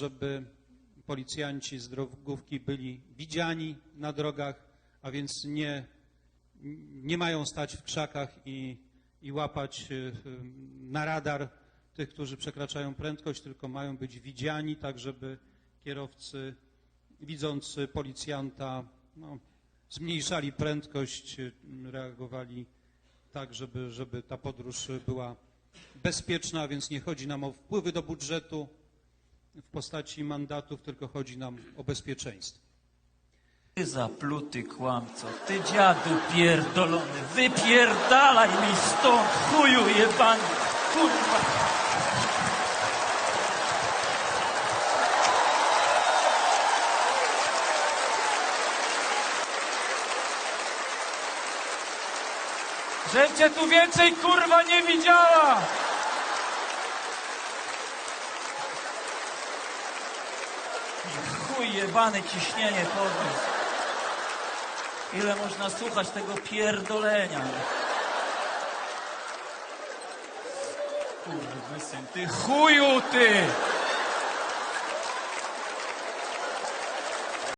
żeby policjanci z drogówki byli widziani na drogach, a więc nie, nie mają stać w krzakach i, i łapać y, y, na radar tych, którzy przekraczają prędkość, tylko mają być widziani, tak żeby kierowcy widząc policjanta no, zmniejszali prędkość, y, reagowali tak, żeby, żeby ta podróż była bezpieczna, więc nie chodzi nam o wpływy do budżetu postaci mandatów, tylko chodzi nam o bezpieczeństwo. Ty zapluty kłamco, ty dziadu pierdolony, wypierdalaj mi stąd, chuju jebany, kurwa. Cię tu więcej kurwa nie widziała! Chuj jebany ciśnienie podniósł. Ile można słuchać tego pierdolenia? Kurwa, syn, ty chuju ty!